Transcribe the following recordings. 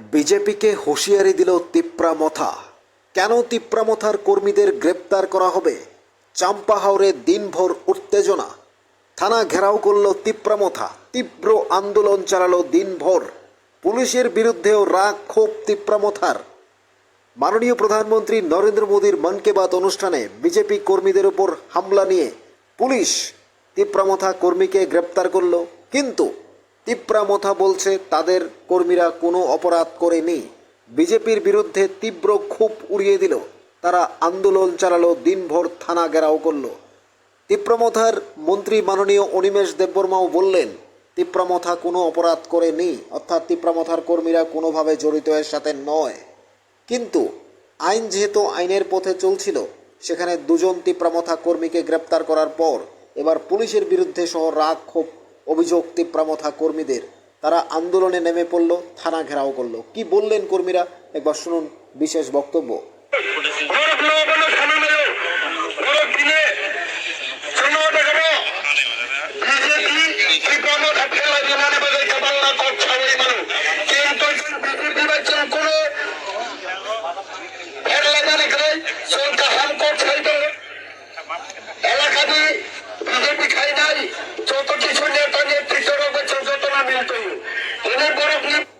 বিজেপিকে হুঁশিয়ারি দিল তিপ্রামথা কেন তিপ্রামথার কর্মীদের গ্রেপ্তার করা হবে? চাম্পাহাওরে দিনভর উত্তেজনা। থানা ঘেরাও করল তিপ্রামথা তীব্র আন্দোলন চালালো দিনভর। পুলিশের বিরুদ্ধেও রাগ ক্ষোভ তিপ্রামথার মাননীয় প্রধানমন্ত্রী নরেন্দ্র মোদীর মন কি বাত অনুষ্ঠানে বিজেপি কর্মীদের উপর হামলা নিয়ে পুলিশ তিপ্রামথা কর্মীকে গ্রেপ্তার করল। কিন্তু তিপ্রামথা বলছে, তাদের কর্মীরা কোনো অপরাধ করেনি। বিজেপির বিরুদ্ধে তীব্র ক্ষোভ উড়িয়ে দিল। তারা আন্দোলন চালালো, দিনভর থানা ঘেরাও করল। তিপ্রামথার মন্ত্রী মাননীয় অনিমেষ দেববর্মাও বললেন তিপ্রামথা কোনো অপরাধ করেনি, অর্থাৎ তিপ্রামথার কর্মীরা কোনোভাবে জড়িত এর সাথে নয়। কিন্তু আইন যেহেতু আইনের পথে চলছিল, সেখানে দুজন তিপ্রামথা কর্মীকে গ্রেপ্তার করার পর এবার পুলিশের বিরুদ্ধে সহ রাগ, ক্ষোভ অভিযোগ তিপ্রামথা কর্মীদের। তারা আন্দোলনে নেমে পড়ল, থানা ঘেরাও করল। কি বললেন কর্মীরা? একবার শুনুন বিশেষ বক্তব্য। করো বিজেপি খাই নাই, যত কিছু যত না মিলত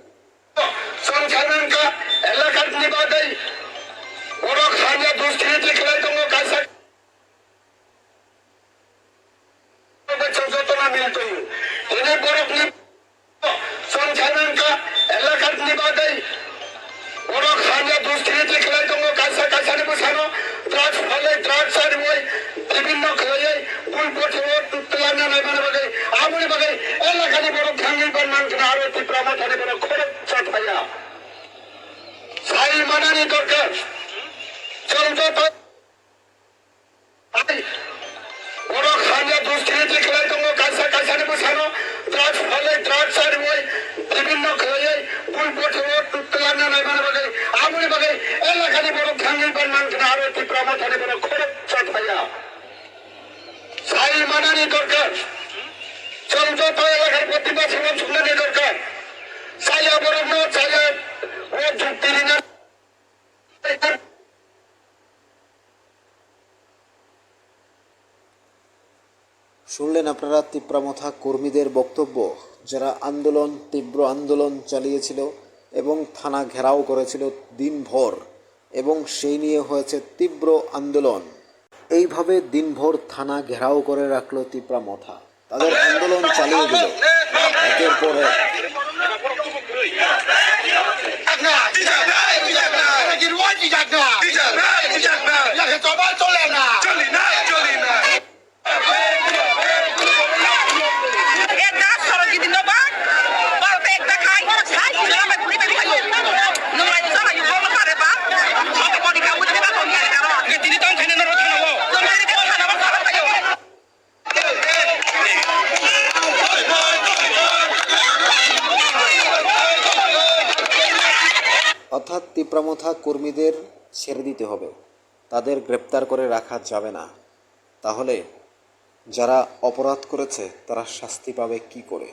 বিভিন্ন খেলে বুল পথে ও তুলানা নাই মানে বাগে আমনি বাগে এলাকানি বড় ভাঙ্গি পার মানুষ আরও তীব্র মাথানে বড় মানানি দরকার। এলাকার দরকার। ও যুক্তি শুনলেন আপনারা তিপ্রামথা কর্মীদের বক্তব্য, যারা আন্দোলন, তীব্র আন্দোলন চালিয়েছিল এবং থানা ঘেরাও করেছিল দিনভর, এবং সেই নিয়ে হয়েছে তীব্র আন্দোলন। এইভাবে দিনভর থানা ঘেরাও করে রাখল তিপ্রামথা তাদের আন্দোলন চালিয়ে দিল একের পর এক একটা সরল যদি নবাক বলতে একটা খাই খাই শুনে আমার ঘুরে বেরিয়ে খাই নোংরা দিতে হয় বল পারে বা কত বডি কাউ দিতে বা কোন গাড়ি কারও এ তিনি তো খানে না রোজ খাব তুমি যদি কথা না বল খারাপ খাইও অর্থাৎ তিপ্রামথা কর্মীদের ছেড়ে দিতে হবে। তাদের গ্রেপ্তার করে রাখা যাবে না। তাহলে যারা অপরাধ করেছে, তারা শাস্তি পাবে কি করে?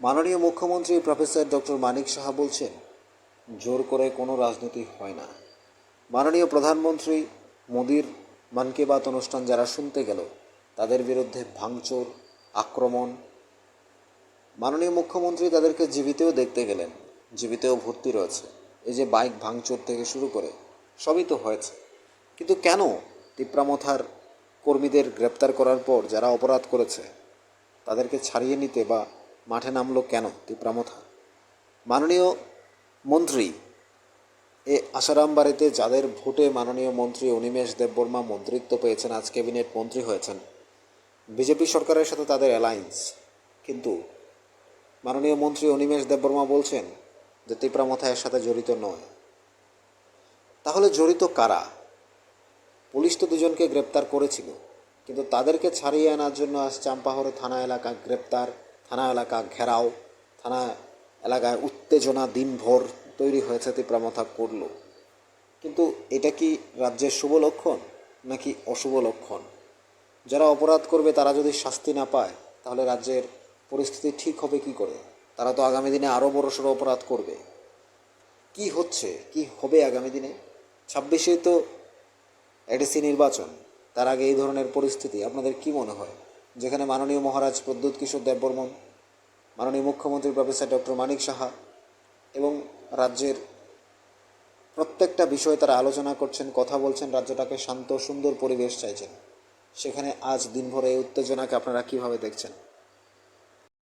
মাননীয় মুখ্যমন্ত্রী প্রফেসর ডক্টর মানিক সাহা বলছেন, জোর করে কোনো রাজনীতি হয় না। মাননীয় প্রধানমন্ত্রী মোদির মন কি বাত অনুষ্ঠান যারা শুনতে গেল, তাদের বিরুদ্ধে ভাঙচুর, আক্রমণ। মাননীয় মুখ্যমন্ত্রী তাদেরকে জীবিতেও দেখতে গেলেন, জীবিতেও ভর্তি রয়েছে। এই যে বাইক ভাঙচুর থেকে শুরু করে সবই তো হয়েছে। কিন্তু কেন তিপ্রামথার কর্মীদের গ্রেপ্তার করার পর যারা অপরাধ করেছে, তাদেরকে ছাড়িয়ে নিতে বা মাঠে নামলো কেন তিপ্রামথা? মাননীয় মন্ত্রী, এ আসারাম বাড়িতে যাদের ভোটে মাননীয় মন্ত্রী অনিমেষ দেববর্মা মন্ত্রিত্ব পেয়েছেন, আজ ক্যাবিনেট মন্ত্রী হয়েছেন, বিজেপি সরকারের সাথে তাদের অ্যালায়েন্স কিন্তু মাননীয় মন্ত্রী অনিমেষ দেববর্মা বলছেন যে তিপ্রামথা এর সাথে জড়িত নয়। তাহলে জড়িত কারা? পুলিশ তো দুজনকে গ্রেপ্তার করেছিল, কিন্তু তাদেরকে ছাড়িয়ে আনার জন্য আজ চাম্পাহরে থানা এলাকা গ্রেপ্তার, থানা এলাকা ঘেরাও, থানা এলাকায় উত্তেজনা দিনভর তৈরি হয়েছে তিপ্রামথা করল। কিন্তু এটা কি রাজ্যের শুভ লক্ষণ নাকি অশুভ লক্ষণ? যারা অপরাধ করবে তারা যদি শাস্তি না পায়, তাহলে রাজ্যের পরিস্থিতি ঠিক হবে কি করে? তারা তো আগামী দিনে আরও বড়সড় অপরাধ করবে। কি হচ্ছে? কি হবে আগামী দিনে? ছাব্বিশে তো এডিসি নির্বাচন। তার আগে এই ধরনের পরিস্থিতি, আপনাদের কি মনে হয়? যেখানে মাননীয় মহারাজ প্রদ্যুৎ কিশোর দেববর্মন, মাননীয় মুখ্যমন্ত্রী প্রফেসর ডক্টর মানিক সাহা এবং রাজ্যের প্রত্যেকটা বিষয়ে তারা আলোচনা করছেন, কথা বলছেন, রাজ্যটাকে শান্ত, সুন্দর পরিবেশ চাইছেন। সেখানে আজ দিনভর এই উত্তেজনাকে আপনারা কীভাবে দেখছেন?